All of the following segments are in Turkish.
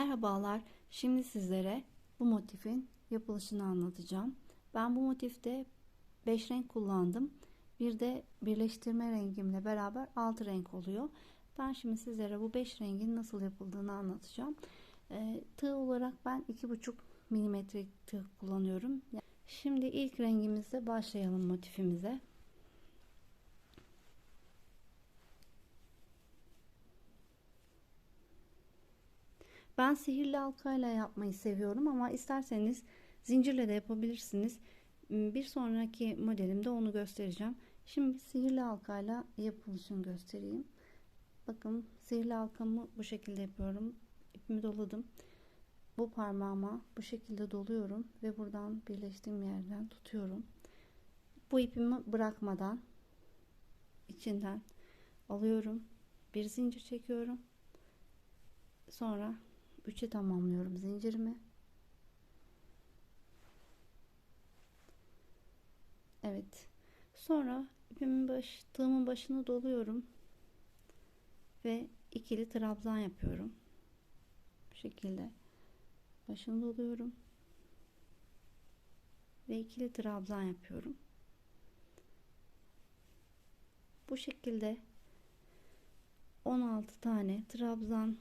Merhabalar. Şimdi sizlere bu motifin yapılışını anlatacağım. Ben bu motifte 5 renk kullandım. Bir de birleştirme rengimle beraber 6 renk oluyor. Ben şimdi sizlere bu 5 rengin nasıl yapıldığını anlatacağım. E, tığ olarak ben 2,5 milimetre tığ kullanıyorum. Şimdi ilk rengimizle başlayalım motifimize. Ben sihirli halkayla yapmayı seviyorum ama isterseniz zincirle de yapabilirsiniz. Hmm, bir sonraki modelimde onu göstereceğim. Şimdi sihirli halkayla yapılışını göstereyim. Bakın sihirli halkamı bu şekilde yapıyorum. İpimi doladım. Bu parmağıma bu şekilde doluyorum ve buradan birleştiğim yerden tutuyorum. Bu ipimi bırakmadan içinden alıyorum. Bir zincir çekiyorum. Sonra 3'e tamamlıyorum zincirimi. Evet. Sonra ipimin baş, tığımın başını doluyorum. Ve ikili trabzan yapıyorum. Bu şekilde başını doluyorum. Ve ikili trabzan yapıyorum. Bu şekilde 16 tane trabzan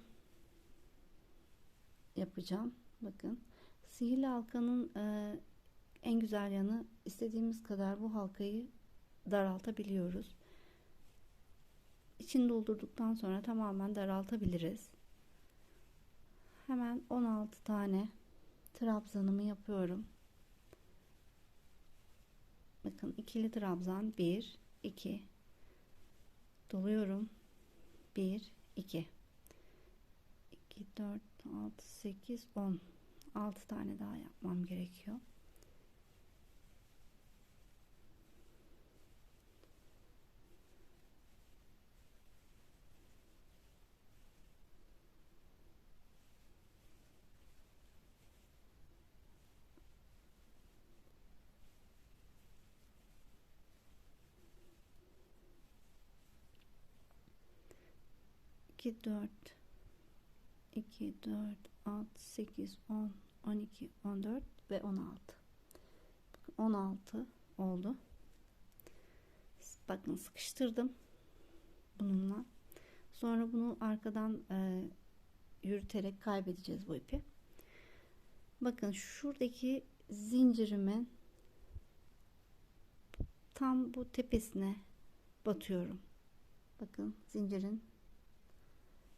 yapacağım. Bakın. Sihirli halkanın e, en güzel yanı istediğimiz kadar bu halkayı daraltabiliyoruz. İçini doldurduktan sonra tamamen daraltabiliriz. Hemen 16 tane trabzanımı yapıyorum. Bakın ikili trabzan 1 2 doluyorum. 1 2 2 4 6 8 10 6 tane daha yapmam gerekiyor. İki dört 2, 4, 6, 8, 10, 12, 14 ve 16. 16 oldu. Bakın sıkıştırdım bununla. Sonra bunu arkadan e, yürüterek kaybedeceğiz bu ipi. Bakın şuradaki zincirimin tam bu tepesine batıyorum. Bakın zincirin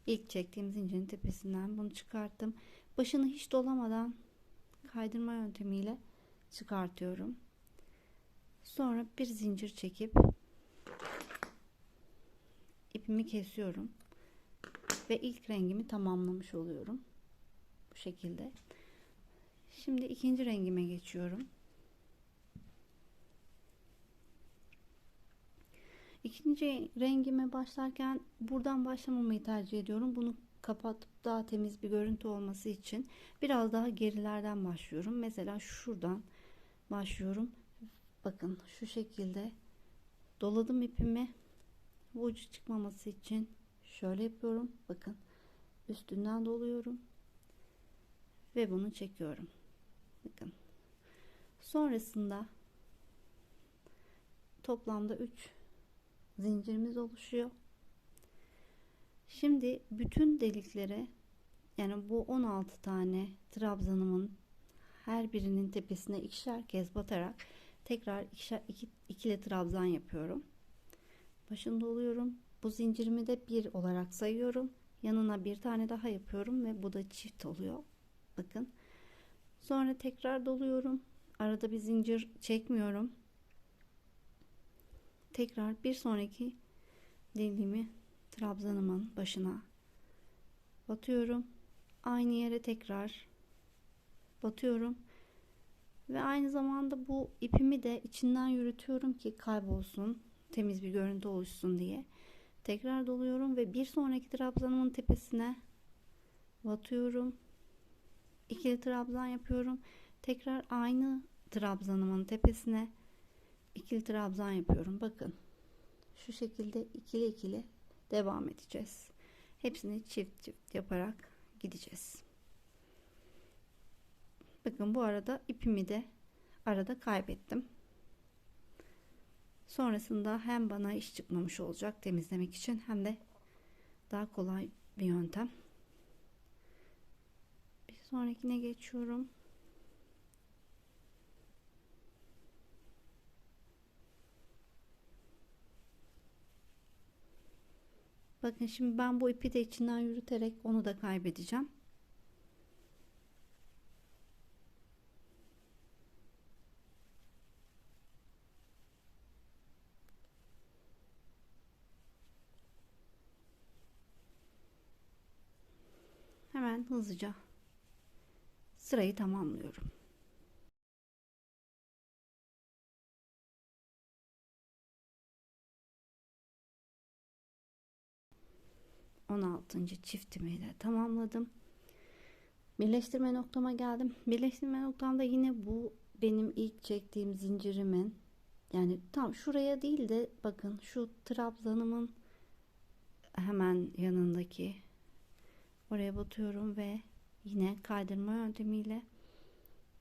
ilk çektiğim zincirin tepesinden bunu çıkarttım. Başını hiç dolamadan kaydırma yöntemiyle çıkartıyorum. Sonra bir zincir çekip ipimi kesiyorum ve ilk rengimi tamamlamış oluyorum. Bu şekilde. Şimdi ikinci rengime geçiyorum. İkinci rengime başlarken buradan başlamamayı tercih ediyorum. Bunu kapatıp daha temiz bir görüntü olması için biraz daha gerilerden başlıyorum. Mesela şuradan başlıyorum. Bakın şu şekilde doladım ipimi. Bu ucu çıkmaması için şöyle yapıyorum. Bakın üstünden doluyorum. Ve bunu çekiyorum. Bakın. Sonrasında toplamda 3 zincirimiz oluşuyor. Şimdi bütün deliklere yani bu 16 tane trabzanımın her birinin tepesine ikişer kez batarak tekrar ikişer, iki, ikili trabzan yapıyorum. Başını doluyorum. Bu zincirimi de bir olarak sayıyorum. Yanına bir tane daha yapıyorum ve bu da çift oluyor. Bakın. Sonra tekrar doluyorum. Arada bir zincir çekmiyorum tekrar bir sonraki deliğimi trabzanımın başına batıyorum. Aynı yere tekrar batıyorum. Ve aynı zamanda bu ipimi de içinden yürütüyorum ki kaybolsun. Temiz bir görüntü oluşsun diye. Tekrar doluyorum ve bir sonraki trabzanımın tepesine batıyorum. İkili trabzan yapıyorum. Tekrar aynı trabzanımın tepesine ikili trabzan yapıyorum. Bakın şu şekilde ikili ikili devam edeceğiz. Hepsini çift çift yaparak gideceğiz. Bakın bu arada ipimi de arada kaybettim. Sonrasında hem bana iş çıkmamış olacak temizlemek için hem de daha kolay bir yöntem. Bir sonrakine geçiyorum. Bakın şimdi ben bu ipi de içinden yürüterek onu da kaybedeceğim. Hemen hızlıca sırayı tamamlıyorum. On altıncı çiftimi de tamamladım. Birleştirme noktama geldim. Birleştirme noktamda yine bu benim ilk çektiğim zincirimin yani tam şuraya değil de bakın şu trabzanımın hemen yanındaki oraya batıyorum ve yine kaydırma yöntemiyle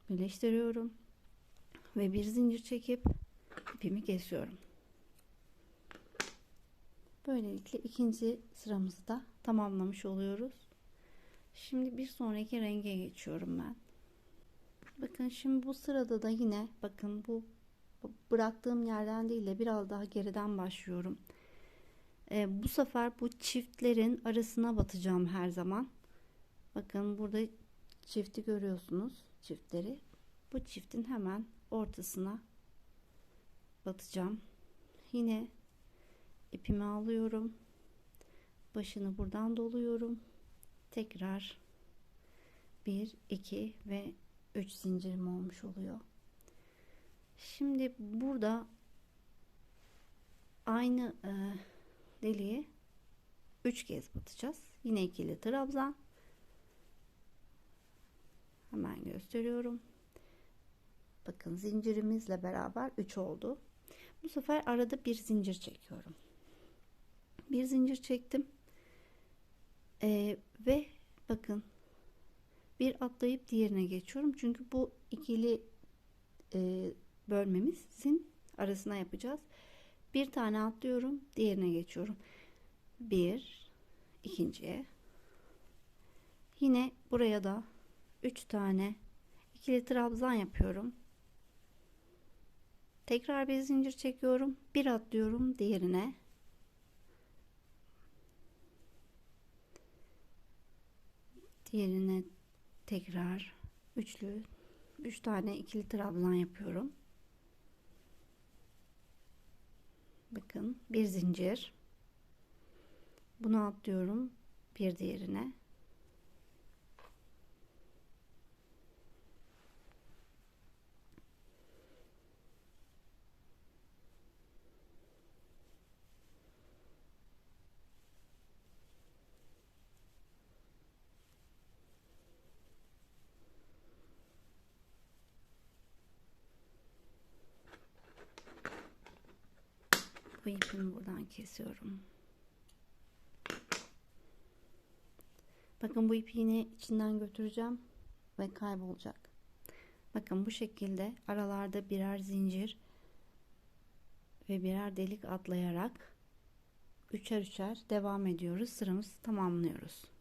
birleştiriyorum ve bir zincir çekip ipimi kesiyorum. Böylelikle ikinci sıramızı da tamamlamış oluyoruz. Şimdi bir sonraki renge geçiyorum ben. Bakın şimdi bu sırada da yine bakın bu bıraktığım yerden değil de biraz daha geriden başlıyorum. Ee, bu sefer bu çiftlerin arasına batacağım her zaman. Bakın burada çifti görüyorsunuz. Çiftleri. Bu çiftin hemen ortasına batacağım. Yine ipimi alıyorum. Başını buradan doluyorum. Tekrar 1, 2 ve 3 zincirim olmuş oluyor. Şimdi burada aynı e, deliğe 3 kez batacağız. Yine ikili trabzan. Hemen gösteriyorum. Bakın zincirimizle beraber 3 oldu. Bu sefer arada bir zincir çekiyorum. Bir zincir çektim. Ee, ve bakın bir atlayıp diğerine geçiyorum. Çünkü bu ikili e, bölmemizin arasına yapacağız. Bir tane atlıyorum, diğerine geçiyorum. Bir, ikinciye. Yine buraya da üç tane ikili trabzan yapıyorum. Tekrar bir zincir çekiyorum. Bir atlıyorum diğerine. Diğerine tekrar üçlü üç tane ikili trabzan yapıyorum. Bakın bir zincir. Bunu atlıyorum bir diğerine. bu ipimi buradan kesiyorum. Bakın bu ipi yine içinden götüreceğim ve kaybolacak. Bakın bu şekilde aralarda birer zincir ve birer delik atlayarak üçer üçer devam ediyoruz. Sıramızı tamamlıyoruz.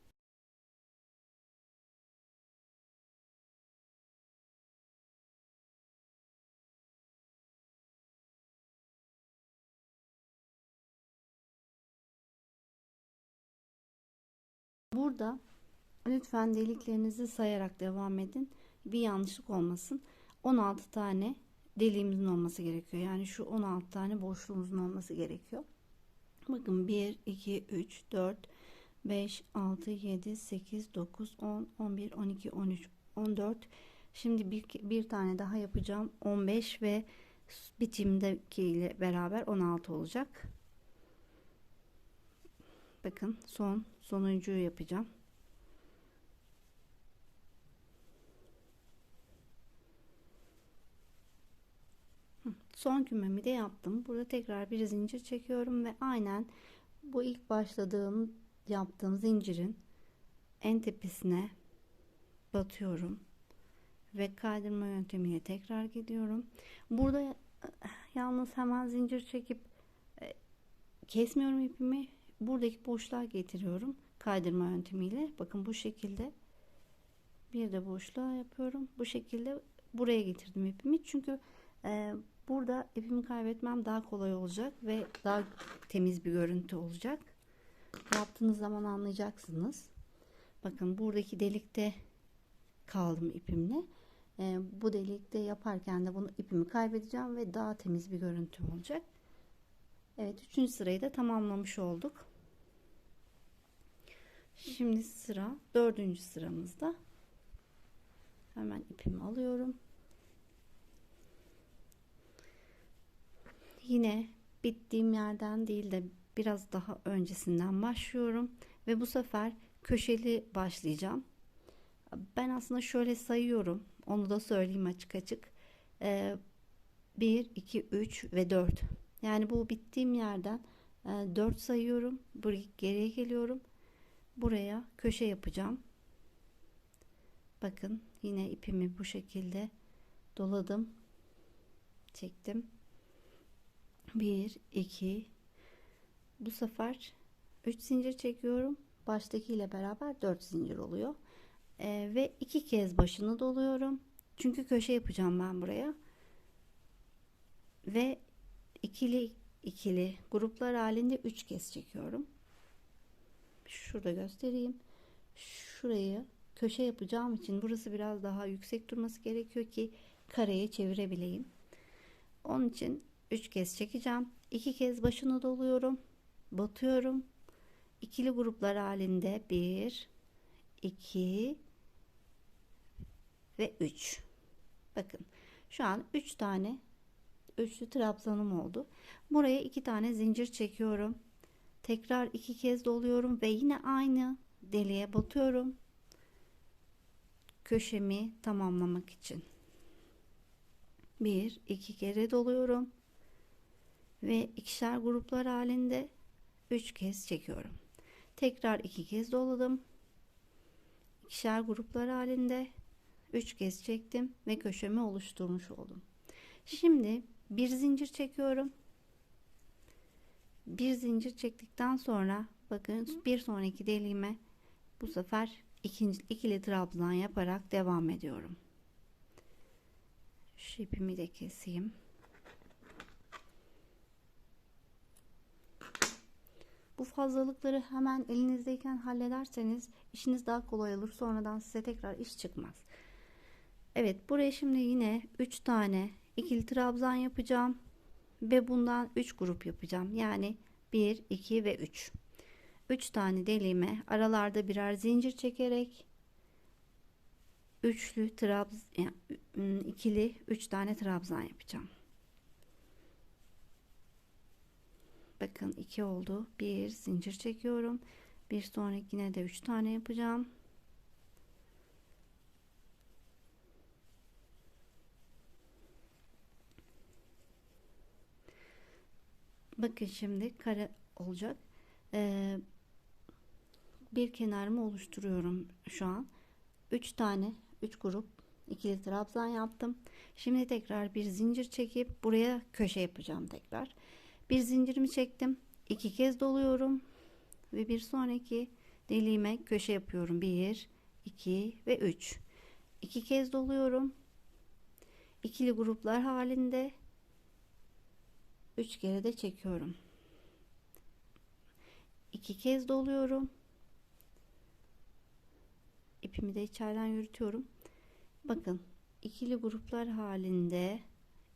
Burada lütfen deliklerinizi sayarak devam edin. Bir yanlışlık olmasın. 16 tane deliğimizin olması gerekiyor. Yani şu 16 tane boşluğumuzun olması gerekiyor. Bakın 1, 2, 3, 4, 5, 6, 7, 8, 9, 10, 11, 12, 13, 14. Şimdi bir, bir tane daha yapacağım. 15 ve bitimdeki ile beraber 16 olacak. Bakın son sonuncuyu yapacağım. Son kümemi de yaptım. Burada tekrar bir zincir çekiyorum ve aynen bu ilk başladığım yaptığım zincirin en tepesine batıyorum ve kaydırma yöntemiyle tekrar gidiyorum. Burada e, yalnız hemen zincir çekip e, kesmiyorum ipimi. Buradaki boşluğa getiriyorum kaydırma yöntemiyle. Bakın bu şekilde bir de boşluğa yapıyorum. Bu şekilde buraya getirdim ipimi. Çünkü e, burada ipimi kaybetmem daha kolay olacak ve daha temiz bir görüntü olacak. Yaptığınız zaman anlayacaksınız. Bakın buradaki delikte kaldım ipimle. E, bu delikte yaparken de bunu ipimi kaybedeceğim ve daha temiz bir görüntü olacak. Evet üçüncü sırayı da tamamlamış olduk. Şimdi sıra dördüncü sıramızda. Hemen ipimi alıyorum. Yine bittiğim yerden değil de biraz daha öncesinden başlıyorum ve bu sefer köşeli başlayacağım. Ben aslında şöyle sayıyorum. Onu da söyleyeyim açık açık. Ee, 1, 2, 3 ve 4. Yani bu bittiğim yerden e, 4 sayıyorum. Buraya geriye geliyorum. Buraya köşe yapacağım. Bakın yine ipimi bu şekilde doladım. Çektim. 1 2 bu sefer 3 zincir çekiyorum. Baştaki ile beraber 4 zincir oluyor. Ee, ve iki kez başını doluyorum. Çünkü köşe yapacağım ben buraya. Ve ikili ikili gruplar halinde 3 kez çekiyorum. Şurada göstereyim. Şurayı köşe yapacağım için burası biraz daha yüksek durması gerekiyor ki kareye çevirebileyim. Onun için 3 kez çekeceğim. 2 kez başını doluyorum. Batıyorum. İkili gruplar halinde 1 2 ve 3. Bakın şu an 3 tane üçlü trabzanım oldu. Buraya 2 tane zincir çekiyorum. Tekrar 2 kez doluyorum ve yine aynı deliğe batıyorum. Köşemi tamamlamak için. 1 2 kere doluyorum ve ikişer gruplar halinde 3 kez çekiyorum. Tekrar 2 kez doladım. İkişer gruplar halinde 3 kez çektim ve köşemi oluşturmuş oldum. Şimdi bir zincir çekiyorum. Bir zincir çektikten sonra bakın bir sonraki deliğime bu sefer ikinci ikili trabzan yaparak devam ediyorum. Şu ipimi de keseyim. Bu fazlalıkları hemen elinizdeyken hallederseniz işiniz daha kolay olur. Sonradan size tekrar iş çıkmaz. Evet buraya şimdi yine 3 tane ikili trabzan yapacağım. Ve bundan 3 grup yapacağım. Yani 1, 2 ve 3. 3 tane deliğime aralarda birer zincir çekerek üçlü trabz yani ikili 3 tane trabzan yapacağım. bakın 2 oldu bir zincir çekiyorum bir sonrakine de 3 tane yapacağım bakın şimdi kare olacak. Ee, bir kenarımı oluşturuyorum şu an. 3 tane 3 grup ikili trabzan yaptım. Şimdi tekrar bir zincir çekip buraya köşe yapacağım tekrar. Bir zincirimi çektim. İki kez doluyorum ve bir sonraki deliğime köşe yapıyorum. 1 2 ve 3 iki kez doluyorum. İkili gruplar halinde 3 kere de çekiyorum. İki kez doluyorum. İpimi de içeriden yürütüyorum. Bakın ikili gruplar halinde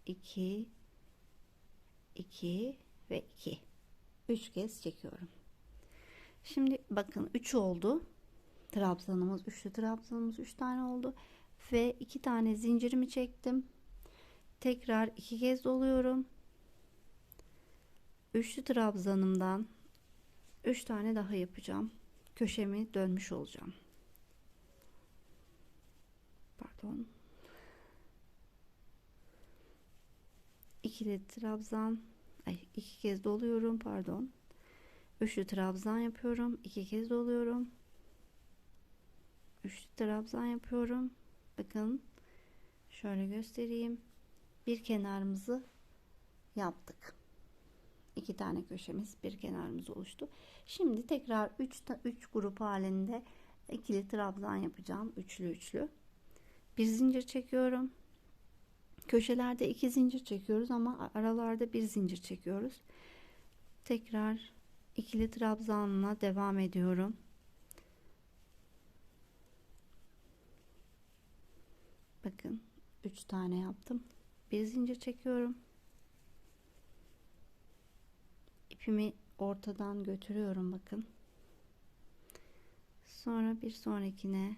2 2 ve 2 3 kez çekiyorum. Şimdi bakın 3 oldu. Trabzanımız üçlü trabzanımız 3 tane oldu ve 2 tane zincirimi çektim. Tekrar 2 kez doluyorum üçlü trabzanımdan 3 tane daha yapacağım. Köşemi dönmüş olacağım. Pardon. İkili trabzan ay iki kez doluyorum pardon. Üçlü trabzan yapıyorum iki kez doluyorum. Üçlü trabzan yapıyorum. Bakın Şöyle göstereyim. Bir kenarımızı yaptık. İki tane köşemiz bir kenarımız oluştu. Şimdi tekrar 3 3 grup halinde ikili trabzan yapacağım. Üçlü üçlü. Bir zincir çekiyorum. Köşelerde iki zincir çekiyoruz ama aralarda bir zincir çekiyoruz. Tekrar ikili trabzanla devam ediyorum. Bakın 3 tane yaptım. Bir zincir çekiyorum. İpimi ortadan götürüyorum bakın. Sonra bir sonrakine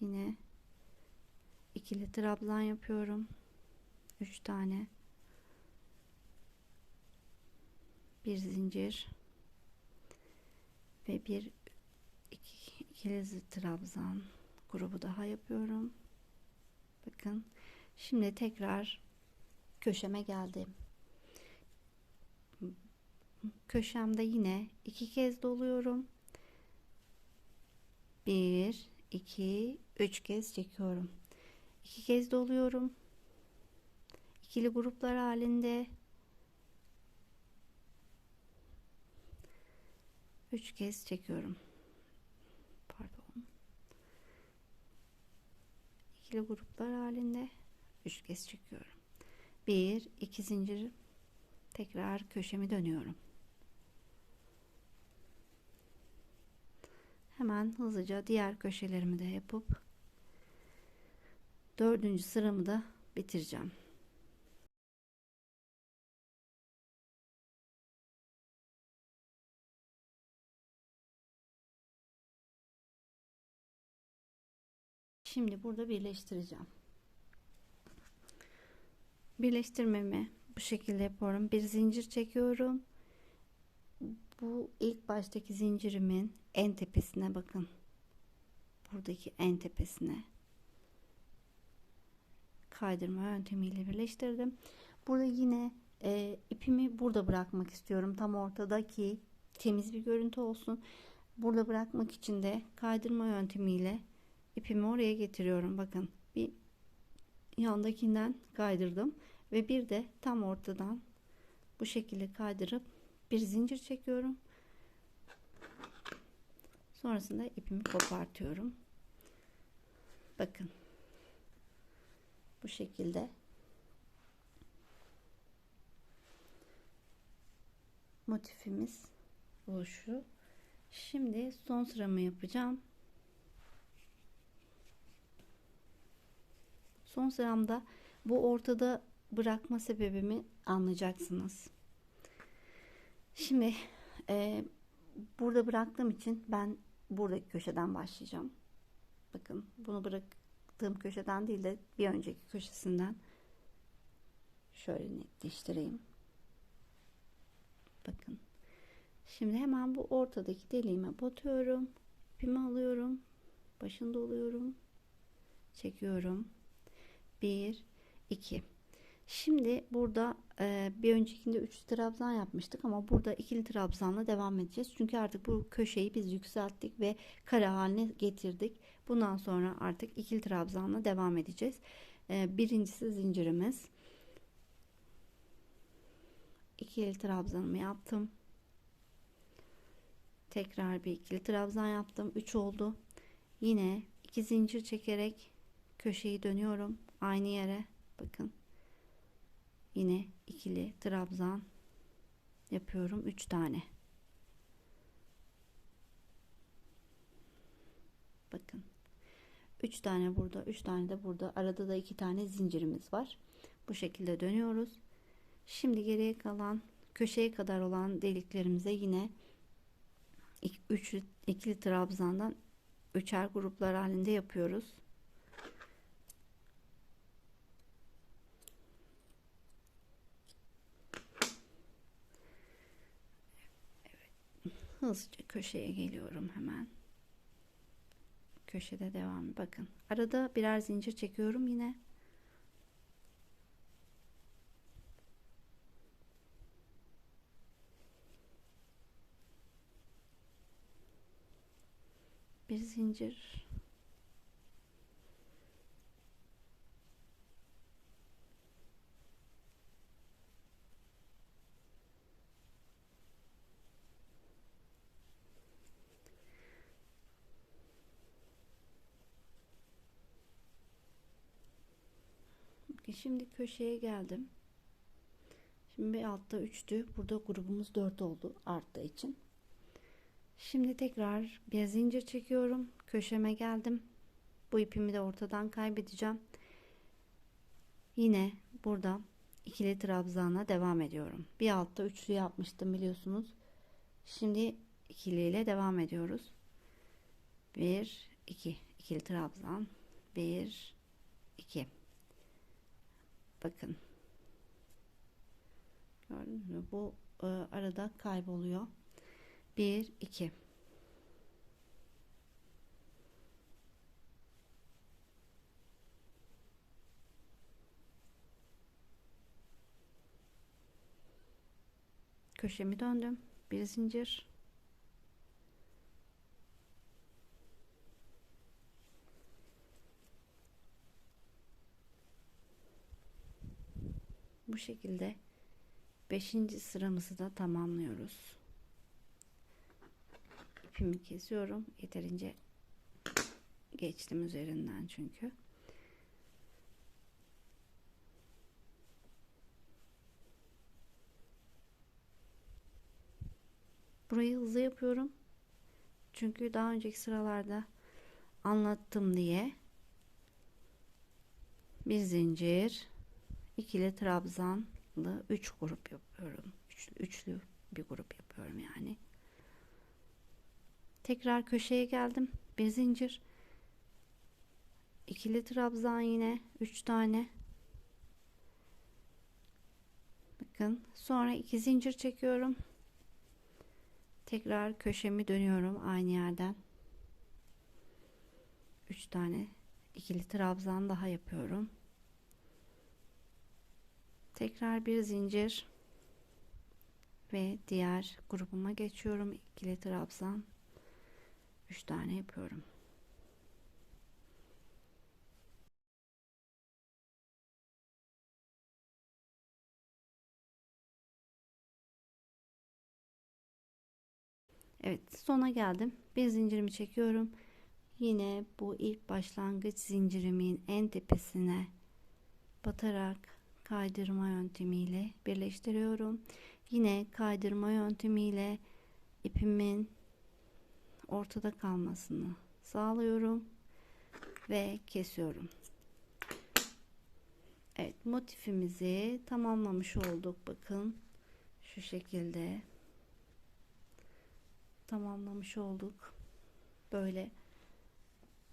yine ikili trabzan yapıyorum. 3 tane. Bir zincir ve bir iki, ikili trabzan grubu daha yapıyorum. Bakın. Şimdi tekrar köşeme geldim. Köşemde yine iki kez doluyorum. Bir, iki, üç kez çekiyorum. İki kez doluyorum. İkili gruplar halinde üç kez çekiyorum. Pardon. İkili gruplar halinde üç kez çekiyorum. Bir, iki zincir tekrar köşemi dönüyorum. Hemen hızlıca diğer köşelerimi de yapıp dördüncü sıramı da bitireceğim. Şimdi burada birleştireceğim. Birleştirmemi bu şekilde yapıyorum. Bir zincir çekiyorum. Bu ilk baştaki zincirimin en tepesine bakın. Buradaki en tepesine kaydırma yöntemiyle birleştirdim. Burada yine e, ipimi burada bırakmak istiyorum. Tam ortadaki temiz bir görüntü olsun. Burada bırakmak için de kaydırma yöntemiyle ipimi oraya getiriyorum. Bakın bir yandakinden kaydırdım ve bir de tam ortadan bu şekilde kaydırıp bir zincir çekiyorum. Sonrasında ipimi kopartıyorum. Bakın. Bu şekilde. Motifimiz oluşu. Şimdi son sıramı yapacağım. Son sıramda bu ortada bırakma sebebimi anlayacaksınız. Şimdi e, burada bıraktığım için ben buradaki köşeden başlayacağım. Bakın bunu bıraktığım köşeden değil de bir önceki köşesinden şöyle netleştireyim. Bakın. Şimdi hemen bu ortadaki deliğime batıyorum. İpimi alıyorum. Başında oluyorum. Çekiyorum. 1 2 Şimdi burada e, bir öncekinde 3 trabzan yapmıştık ama burada ikili trabzanla devam edeceğiz. Çünkü artık bu köşeyi biz yükselttik ve kare haline getirdik. Bundan sonra artık ikili trabzanla devam edeceğiz. E, birincisi zincirimiz. İkili trabzanımı yaptım. Tekrar bir ikili trabzan yaptım. 3 oldu. Yine iki zincir çekerek köşeyi dönüyorum aynı yere. Bakın yine ikili trabzan yapıyorum. 3 tane. Bakın. 3 tane burada 3 tane de burada. Arada da 2 tane zincirimiz var. Bu şekilde dönüyoruz. Şimdi geriye kalan köşeye kadar olan deliklerimize yine 3 ikili trabzandan üçer gruplar halinde yapıyoruz hızlıca köşeye geliyorum hemen. Köşede devam bakın. Arada birer zincir çekiyorum yine. Bir zincir Bakın şimdi köşeye geldim. Şimdi bir altta 3'tü. Burada grubumuz 4 oldu arttığı için. Şimdi tekrar bir zincir çekiyorum. Köşeme geldim. Bu ipimi de ortadan kaybedeceğim. Yine burada ikili trabzana devam ediyorum. Bir altta üçlü yapmıştım biliyorsunuz. Şimdi ikili ile devam ediyoruz. 1 2 ikili trabzan 1 2 Bakın. Gördünüz mü? Bu e, arada kayboluyor. 1 2 köşemi döndüm. Bir zincir. Bu şekilde 5. sıramızı da tamamlıyoruz. İpimi kesiyorum. Yeterince geçtim üzerinden çünkü. Burayı hızlı yapıyorum. Çünkü daha önceki sıralarda anlattım diye bir zincir ikili trabzanlı 3 grup yapıyorum. Üçlü, üçlü bir grup yapıyorum yani. Tekrar köşeye geldim. Bir zincir. ikili trabzan yine 3 tane. Bakın sonra iki zincir çekiyorum. Tekrar köşemi dönüyorum aynı yerden. 3 tane ikili trabzan daha yapıyorum. Tekrar bir zincir ve diğer grubuma geçiyorum. İkili trabzan 3 tane yapıyorum. Evet sona geldim. Bir zincirimi çekiyorum. Yine bu ilk başlangıç zincirimin en tepesine batarak kaydırma yöntemiyle birleştiriyorum. Yine kaydırma yöntemiyle ipimin ortada kalmasını sağlıyorum ve kesiyorum. Evet motifimizi tamamlamış olduk. Bakın şu şekilde tamamlamış olduk. Böyle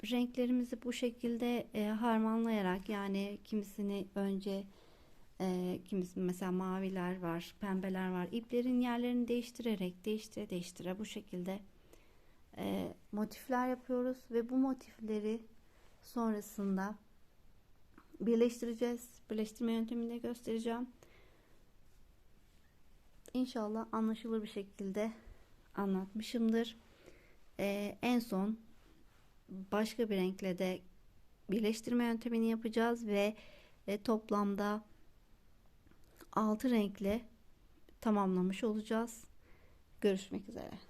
renklerimizi bu şekilde e, harmanlayarak yani kimisini önce e, kimisi mesela maviler var, pembeler var. İplerin yerlerini değiştirerek değiştire değiştire bu şekilde e, motifler yapıyoruz ve bu motifleri sonrasında birleştireceğiz. Birleştirme yöntemini de göstereceğim. İnşallah anlaşılır bir şekilde anlatmışımdır. Ee, en son başka bir renkle de birleştirme yöntemini yapacağız ve e, toplamda 6 renkle tamamlamış olacağız. Görüşmek üzere.